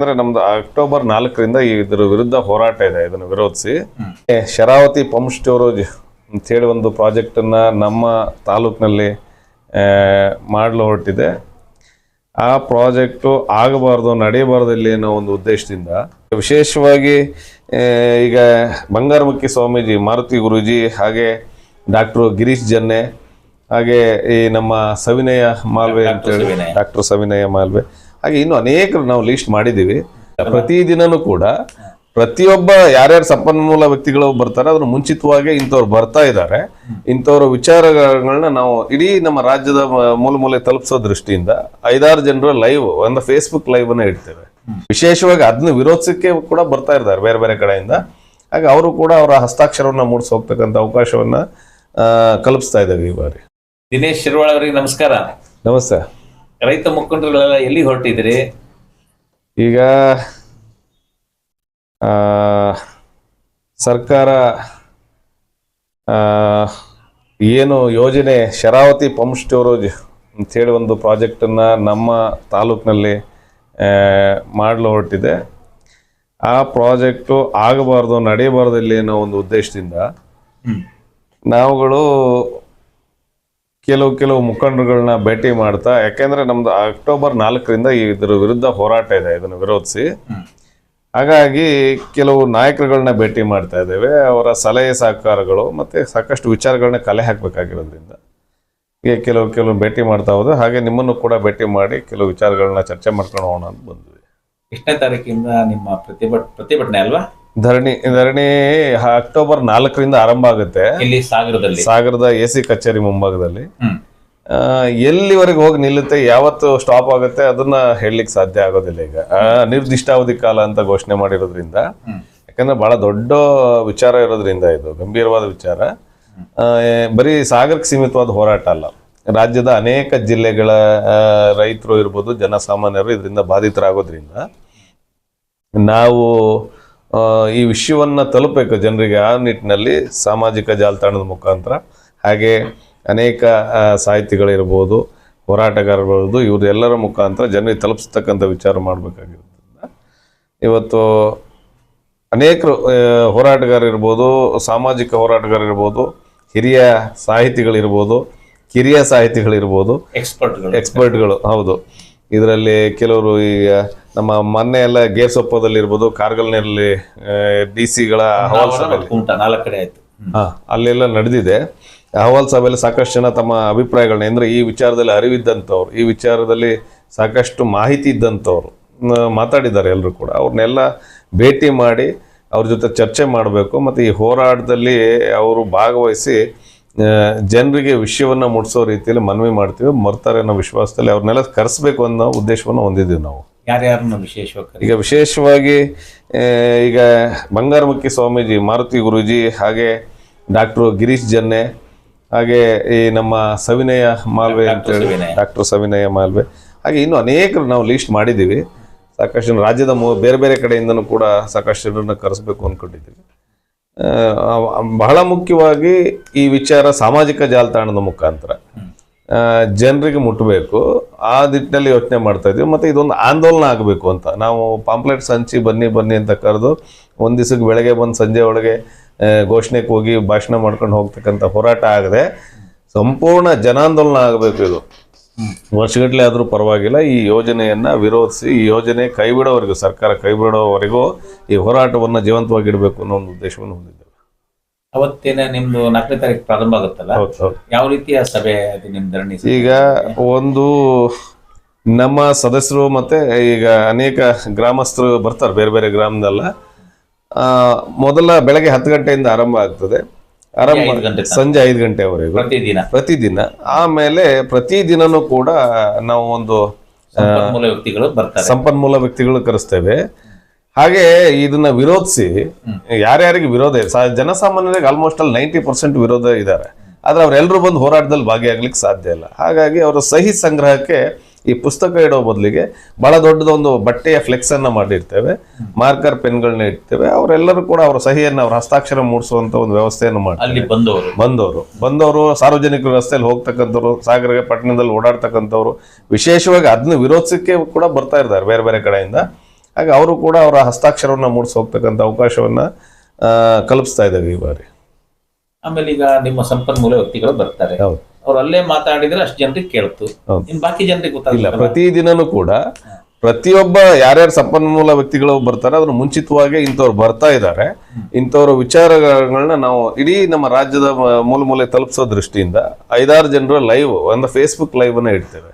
ಅಂದ್ರೆ ನಮ್ದು ಅಕ್ಟೋಬರ್ ನಾಲ್ಕರಿಂದ ಇದ್ರ ವಿರುದ್ಧ ಹೋರಾಟ ಇದೆ ಇದನ್ನು ವಿರೋಧಿಸಿ. ಶರಾವತಿ ಪಂಪ್ ಸ್ಟೋರೇಜ್ ಅಂತ ಹೇಳಿ ಒಂದು ಪ್ರಾಜೆಕ್ಟ್ ಅನ್ನ ನಮ್ಮ ತಾಲೂಕಿನಲ್ಲಿ ಮಾಡಲು ಹೊರಟಿದೆ. ಆ ಪ್ರಾಜೆಕ್ಟು ಆಗಬಾರ್ದು ನಡೆಯಬಾರ್ದು ಇಲ್ಲಿ ಅನ್ನೋ ಒಂದು ಉದ್ದೇಶದಿಂದ ವಿಶೇಷವಾಗಿ ಈಗ ಬಂಗಾರಮುಖಿ ಸ್ವಾಮೀಜಿ ಮಾರುತಿ ಗುರೂಜಿ ಹಾಗೆ ಡಾಕ್ಟ್ರು ಗಿರೀಶ್ ಜನ್ನೆ ಹಾಗೆ ಈ ನಮ್ಮ ಸವಿನಯ ಮಾಲ್ವೆ ಅಂತೇಳಿ. ಡಾಕ್ಟರ್ ಸವಿನಯ ಮಾಲ್ವೆ ಹಾಗೆ ಇನ್ನು ಅನೇಕರು ನಾವು ಲಿಸ್ಟ್ ಮಾಡಿದ್ದೀವಿ. ಪ್ರತಿದಿನನೂ ಕೂಡ ಪ್ರತಿಯೊಬ್ಬ ಯಾರ್ಯಾರು ಸಂಪನ್ಮೂಲ ವ್ಯಕ್ತಿಗಳು ಬರ್ತಾರೆ ಅದನ್ನು ಮುಂಚಿತವಾಗಿ ಇಂಥವ್ರು ಬರ್ತಾ ಇದ್ದಾರೆ. ಇಂಥವ್ರ ವಿಚಾರಗಳನ್ನ ನಾವು ಇಡೀ ನಮ್ಮ ರಾಜ್ಯದ ಮೂಲ ಮೂಲೆ ತಲುಪಿಸೋ ದೃಷ್ಟಿಯಿಂದ ಐದಾರು ಜನರ ಲೈವ್ ಒಂದು ಫೇಸ್ಬುಕ್ ಲೈವ್ ಅನ್ನ ಇಡ್ತೇವೆ. ವಿಶೇಷವಾಗಿ ಅದನ್ನ ವಿರೋಧಿಸಕ್ಕೆ ಕೂಡ ಬರ್ತಾ ಇದ್ದಾರೆ ಬೇರೆ ಬೇರೆ ಕಡೆಯಿಂದ. ಹಾಗೆ ಅವರು ಕೂಡ ಅವರ ಹಸ್ತಾಕ್ಷರವನ್ನ ಮೂಡಿಸೋಗ್ತಕ್ಕಂಥ ಅವಕಾಶವನ್ನ ಕಲ್ಪಿಸ್ತಾ ಇದ್ದೇವೆ ಈ ಬಾರಿ. ದಿನೇಶ್ ಶಿರ್ವಾಳ ಅವರಿಗೆ ನಮಸ್ಕಾರ. ನಮಸ್ತೆ. ರೈತ ಮುಖಂಡರುಗಳೆಲ್ಲ ಎಲ್ಲಿ ಹೊರಟಿದ್ರಿ? ಈಗ ಆ, ಸರ್ಕಾರ ಆ, ಏನು ಯೋಜನೆ ಶರಾವತಿ ಪಂಪ್ ಸ್ಟೋರೇಜ್ ಅಂಥೇಳಿ ಒಂದು ಪ್ರಾಜೆಕ್ಟನ್ನು ನಮ್ಮ ತಾಲೂಕಿನಲ್ಲಿ ಮಾಡಲು ಹೊರಟಿದೆ. ಆ ಪ್ರಾಜೆಕ್ಟು ಆಗಬಾರ್ದು ನಡೆಯಬಾರ್ದು ಇಲ್ಲಿ ಅನ್ನೋ ಒಂದು ಉದ್ದೇಶದಿಂದ ನಾವುಗಳು ಕೆಲವು ಕೆಲವು ಮುಖಂಡರುಗಳನ್ನ ಭೇಟಿ ಮಾಡ್ತಾ ಯಾಕೆಂದ್ರೆ ನಮ್ದು ಅಕ್ಟೋಬರ್ ನಾಲ್ಕರಿಂದ ಇದ್ರ ವಿರುದ್ಧ ಹೋರಾಟ ಇದೆ ಇದನ್ನು ವಿರೋಧಿಸಿ. ಹಾಗಾಗಿ ಕೆಲವು ನಾಯಕರುಗಳನ್ನ ಭೇಟಿ ಮಾಡ್ತಾ ಇದ್ದೇವೆ. ಅವರ ಸಲಹೆ ಸಹಕಾರಗಳು ಮತ್ತೆ ಸಾಕಷ್ಟು ವಿಚಾರಗಳನ್ನ ಕಲೆ ಹಾಕಬೇಕಾಗಿರೋದ್ರಿಂದ. ಈಗ ಕೆಲವು ಕೆಲವು ಭೇಟಿ ಮಾಡ್ತಾ ಹೋದ್ರೆ ಹಾಗೆ ನಿಮ್ಮನ್ನು ಕೂಡ ಭೇಟಿ ಮಾಡಿ ಕೆಲವು ವಿಚಾರಗಳನ್ನ ಚರ್ಚೆ ಮಾಡ್ಕೊಂಡು ಹೋಗೋಣ ಅಂತ ಬಂದ್ವಿ. ಎಷ್ಟನೇ ತಾರೀಕಿಂದ ನಿಮ್ಮ ಪ್ರತಿಭಟ್ ಪ್ರತಿಭಟನೆ ಅಲ್ವಾ? ಧರಣಿ ಧರಣಿ ಅಕ್ಟೋಬರ್ ನಾಲ್ಕರಿಂದ ಆರಂಭ ಆಗುತ್ತೆ. ಇಲ್ಲಿ ಸಾಗರದಲ್ಲಿ. ಸಾಗರದ ಎ ಸಿ ಕಚೇರಿ ಮುಂಭಾಗದಲ್ಲಿ. ಎಲ್ಲಿವರೆಗೆ ಹೋಗಿ ನಿಲ್ಲುತ್ತೆ ಯಾವತ್ತು ಸ್ಟಾಪ್ ಆಗುತ್ತೆ ಅದನ್ನ ಹೇಳಲಿಕ್ಕೆ ಸಾಧ್ಯ ಆಗೋದಿಲ್ಲ ಈಗ. ನಿರ್ದಿಷ್ಟಾವಧಿ ಕಾಲ ಅಂತ ಘೋಷಣೆ ಮಾಡಿರೋದ್ರಿಂದ. ಯಾಕಂದ್ರೆ ಬಹಳ ದೊಡ್ಡ ವಿಚಾರ ಇರೋದ್ರಿಂದ ಇದು ಗಂಭೀರವಾದ ವಿಚಾರ. ಬರೀ ಸಾಗರಕ್ಕೆ ಸೀಮಿತವಾದ ಹೋರಾಟ ಅಲ್ಲ. ರಾಜ್ಯದ ಅನೇಕ ಜಿಲ್ಲೆಗಳ ರೈತರು ಇರ್ಬೋದು ಜನಸಾಮಾನ್ಯರು ಇದರಿಂದ ಬಾಧಿತರಾಗೋದ್ರಿಂದ ನಾವು ಈ ವಿಷಯವನ್ನ ತಲುಪಬೇಕು ಜನರಿಗೆ ಆ ನಿಟ್ಟಿನಲ್ಲಿ ಸಾಮಾಜಿಕ ಜಾಲತಾಣದ ಮುಖಾಂತರ. ಹಾಗೆ ಅನೇಕ ಸಾಹಿತಿಗಳಿರ್ಬೋದು ಹೋರಾಟಗಾರರಿರ್ಬೋದು ಇವರೆಲ್ಲರ ಮುಖಾಂತರ ಜನರಿಗೆ ತಲುಪಿಸ್ತಕ್ಕಂಥ ವಿಚಾರ ಮಾಡಬೇಕಾಗಿರೋದ್ರಿಂದ ಇವತ್ತು ಅನೇಕರು ಹೋರಾಟಗಾರರಿರ್ಬೋದು ಸಾಮಾಜಿಕ ಹೋರಾಟಗಾರರಿರ್ಬೋದು ಹಿರಿಯ ಸಾಹಿತಿಗಳಿರ್ಬೋದು ಕಿರಿಯ ಸಾಹಿತಿಗಳಿರ್ಬೋದು ಎಕ್ಸ್ಪರ್ಟ್ಗಳು ಎಕ್ಸ್ಪರ್ಟ್ಗಳು ಹೌದು. ಇದರಲ್ಲಿ ಕೆಲವರು ಈಗ ನಮ್ಮ ಮೊನ್ನೆ ಎಲ್ಲ ಗೇರ್ ಸೊಪ್ಪದಲ್ಲಿ ಇರ್ಬೋದು ಕಾರ್ಗಲ್ನಲ್ಲಿ ಡಿ ಸಿಗಳ ಅಹವಾಲ್ ಸಭೆಯಲ್ಲಿ. ನಾಲ್ಕು ಕಡೆ ಆಯ್ತು. ಅಲ್ಲೆಲ್ಲ ನಡೆದಿದೆ. ಅಹವಾಲ್ ಸಭೆಯಲ್ಲಿ ಸಾಕಷ್ಟು ಜನ ತಮ್ಮ ಅಭಿಪ್ರಾಯಗಳನ್ನ ಅಂದ್ರೆ ಈ ವಿಚಾರದಲ್ಲಿ ಅರಿವಿದ್ದಂಥವ್ರು ಈ ವಿಚಾರದಲ್ಲಿ ಸಾಕಷ್ಟು ಮಾಹಿತಿ ಇದ್ದಂಥವ್ರು ಮಾತಾಡಿದ್ದಾರೆ ಎಲ್ಲರೂ ಕೂಡ. ಅವ್ರನ್ನೆಲ್ಲ ಭೇಟಿ ಮಾಡಿ ಅವ್ರ ಜೊತೆ ಚರ್ಚೆ ಮಾಡಬೇಕು ಮತ್ತು ಈ ಹೋರಾಟದಲ್ಲಿ ಅವರು ಭಾಗವಹಿಸಿ ಜನರಿಗೆ ವಿಷಯವನ್ನು ಮುಟ್ಟಿಸೋ ರೀತಿಯಲ್ಲಿ ಮನವಿ ಮಾಡ್ತೀವಿ. ಮರ್ತಾರೆ ಅನ್ನೋ ವಿಶ್ವಾಸದಲ್ಲಿ ಅವ್ರನ್ನೆಲ್ಲ ಕರೆಸ್ಬೇಕು ಅನ್ನೋ ಉದ್ದೇಶವನ್ನು ಹೊಂದಿದ್ದೀವಿ ನಾವು. ಯಾರ್ಯಾರನ್ನು ವಿಶೇಷವಾಗಿ ಈಗ ವಿಶೇಷವಾಗಿ ಈಗ ಬಂಗಾರಮುಖಿ ಸ್ವಾಮೀಜಿ ಮಾರುತಿ ಗುರೂಜಿ ಹಾಗೆ ಡಾಕ್ಟ್ರು ಗಿರೀಶ್ ಜನ್ನೆ ಹಾಗೆ ಈ ನಮ್ಮ ಸವಿನಯ ಮಾಲ್ವೆ ಅಂತೇಳಿ. ಡಾಕ್ಟರ್ ಸವಿನಯ. ಮಾಲ್ವೆ ಹಾಗೆ ಇನ್ನು ಅನೇಕರು ನಾವು ಲೀಸ್ಟ್ ಮಾಡಿದ್ದೀವಿ. ಸಾಕಷ್ಟು ರಾಜ್ಯದ ಮೂ- ಬೇರೆ ಬೇರೆ ಕಡೆಯಿಂದನೂ ಕೂಡ ಸಾಕಷ್ಟು ಜನರನ್ನ ಕರೆಸಬೇಕು ಅಂದ್ಕೊಂಡಿದ್ದೀವಿ ಬಹಳ ಮುಖ್ಯವಾಗಿ ಈ ವಿಚಾರ ಸಾಮಾಜಿಕ ಜಾಲತಾಣದ ಮುಖಾಂತರ. ಜನರಿಗೆ ಮುಟ್ಟಬೇಕು ಆ ನಿಟ್ಟಿನಲ್ಲಿ ಯೋಚನೆ ಮಾಡ್ತಾ ಇದ್ದೀವಿ. ಮತ್ತು ಇದೊಂದು ಆಂದೋಲನ ಆಗಬೇಕು ಅಂತ. ನಾವು ಪಾಂಪ್ಲೆಟ್ ಹಂಚಿ ಬನ್ನಿ ಬನ್ನಿ ಅಂತ ಕರೆದು ಒಂದು ದಿವಸಕ್ಕೆ ಬೆಳಗ್ಗೆ ಬಂದು ಸಂಜೆ ಒಳಗೆ ಘೋಷಣೆಗೆ ಹೋಗಿ ಭಾಷಣ ಮಾಡ್ಕೊಂಡು ಹೋಗ್ತಕ್ಕಂಥ ಹೋರಾಟ ಆಗದೆ ಸಂಪೂರ್ಣ ಜನಾಂದೋಲನ ಆಗಬೇಕು ಇದು. ವರ್ಷಗಟ್ಟಲೆ ಆದರೂ ಪರವಾಗಿಲ್ಲ ಈ ಯೋಜನೆಯನ್ನು ವಿರೋಧಿಸಿ ಈ ಯೋಜನೆ ಕೈ ಬಿಡೋವರೆಗೂ ಸರ್ಕಾರ ಕೈ ಬಿಡೋವರೆಗೂ ಈ ಹೋರಾಟವನ್ನು ಜೀವಂತವಾಗಿ ಇಡಬೇಕು ಅನ್ನೋ ಒಂದು ಉದ್ದೇಶವನ್ನು ಹೊಂದಿದ್ದೇವೆ. ಅವತ್ತೇನೆ ನಿಮ್ಮದು ನಾಲ್ಕನೇ ತಾರೀಕು ಪ್ರಾರಂಭ ಆಗುತ್ತಲ್ಲ? ಯಾವ ರೀತಿಯ ಸಭೆ ಅದು ನಿಮ್ಮ ಧರಣಿ ಈಗ ಒಂದು ನಮ್ಮ ಸದಸ್ಯರು ಮತ್ತೆ ಈಗ ಅನೇಕ ಗ್ರಾಮಸ್ಥರು ಬರ್ತಾರೆ ಬೇರೆ ಬೇರೆ ಗ್ರಾಮದಲ್ಲ. ಮೊದಲ ಬೆಳಗ್ಗೆ ಹತ್ತು ಗಂಟೆಯಿಂದ ಆರಂಭ ಆಗ್ತದೆ. ಗಂಟೆ ಸಂಜೆ ಐದು ಗಂಟೆವರೆಗೂ. ಪ್ರತಿದಿನ. ಪ್ರತಿದಿನ. ಆಮೇಲೆ ಪ್ರತಿದಿನನೂ ಕೂಡ ನಾವು ಒಂದು ಸಂಪನ್ಮೂಲ ವ್ಯಕ್ತಿಗಳು ಬರ್ತಾರೆ. ಸಂಪನ್ಮೂಲ ವ್ಯಕ್ತಿಗಳು ಕರೆಸ್ತೇವೆ. ಹಾಗೆ ಇದನ್ನ ವಿರೋಧಿಸಿ ಯಾರ್ಯಾರಿಗೆ ವಿರೋಧ ಇದೆ ಜನಸಾಮಾನ್ಯರಿಗೆ ಆಲ್ಮೋಸ್ಟ್ ಅಲ್ಲಿ ನೈಂಟಿ ಪರ್ಸೆಂಟ್ ವಿರೋಧ ಇದ್ದಾರೆ. ಆದ್ರೆ ಅವರೆಲ್ಲರೂ ಬಂದು ಹೋರಾಟದಲ್ಲಿ ಭಾಗಿಯಾಗ್ಲಿಕ್ಕೆ ಸಾಧ್ಯ ಇಲ್ಲ. ಹಾಗಾಗಿ ಅವರ ಸಹಿ ಸಂಗ್ರಹಕ್ಕೆ ಈ ಪುಸ್ತಕ ಇಡೋ ಬದಲಿಗೆ ಬಹಳ ದೊಡ್ಡದೊಂದು ಬಟ್ಟೆಯ ಫ್ಲೆಕ್ಸ್ ಅನ್ನ ಮಾಡಿರ್ತೇವೆ ಮಾರ್ಕರ್ ಪೆನ್ಗಳನ್ನ ಇಡ್ತೇವೆ ಅವರೆಲ್ಲರೂ ಕೂಡ ಅವರ ಸಹಿಯನ್ನು ಅವರ ಹಸ್ತಾಕ್ಷರ ಮೂಡಿಸುವಂತ ಒಂದು ವ್ಯವಸ್ಥೆಯನ್ನು ಮಾಡ್ತಾರೆ ಅಲ್ಲಿ ಬಂದವರು. ಬಂದವರು. ಬಂದವರು ಸಾರ್ವಜನಿಕ ವ್ಯವಸ್ಥೆಯಲ್ಲಿ ಹೋಗ್ತಕ್ಕಂಥವ್ರು ಸಾಗರ ಪಟ್ಟಣದಲ್ಲಿ ಓಡಾಡ್ತಕ್ಕಂಥವ್ರು ವಿಶೇಷವಾಗಿ ಅದನ್ನ ವಿರೋಧಿಸಕ್ಕೆ ಕೂಡ ಬರ್ತಾ ಇದ್ದಾರೆ ಬೇರೆ ಬೇರೆ ಕಡೆಯಿಂದ. ಹಾಗೆ ಅವರು ಕೂಡ ಅವರ ಹಸ್ತಾಕ್ಷರವನ್ನು ಮೂಡಿಸಿ ಹೋಗ್ತಕ್ಕಂಥ ಅವಕಾಶವನ್ನ ಕಲ್ಪಿಸ್ತಾ ಇದ್ದಾರೆ ಈ ಬಾರಿ. ಆಮೇಲೆ ಈಗ ನಿಮ್ಮ ಸಂಪನ್ಮೂಲ ವ್ಯಕ್ತಿಗಳು ಬರ್ತಾರೆ. ಹೌದು. ಅವ್ರು ಅಲ್ಲೇ ಮಾತಾಡಿದ್ರೆ ಅಷ್ಟು ಜನರಿಗೆ ಕೇಳ್ತು. ಇನ್ ಬಾಕಿ ಜನರಿಗೆ ಗೊತ್ತಾಗಿಲ್ಲ ಪ್ರತಿ ದಿನನೂ ಕೂಡ ಪ್ರತಿಯೊಬ್ಬ ಯಾರ್ಯಾರು ಸಂಪನ್ಮೂಲ ವ್ಯಕ್ತಿಗಳು ಬರ್ತಾರೆ ಅದ್ರ ಮುಂಚಿತವಾಗಿ ಇಂಥವ್ರು ಬರ್ತಾ ಇದ್ದಾರೆ. ಇಂಥವ್ರ ವಿಚಾರಗಳನ್ನ ನಾವು ಇಡೀ ನಮ್ಮ ರಾಜ್ಯದ ಮೂಲ ಮೂಲೆ ಮೂಲೆ ತಲುಪಿಸೋ ದೃಷ್ಟಿಯಿಂದ ಐದಾರು ಜನರ ಲೈವ್ ಒಂದು ಫೇಸ್ಬುಕ್ ಲೈವ್ ಅನ್ನ ಇಡ್ತೇವೆ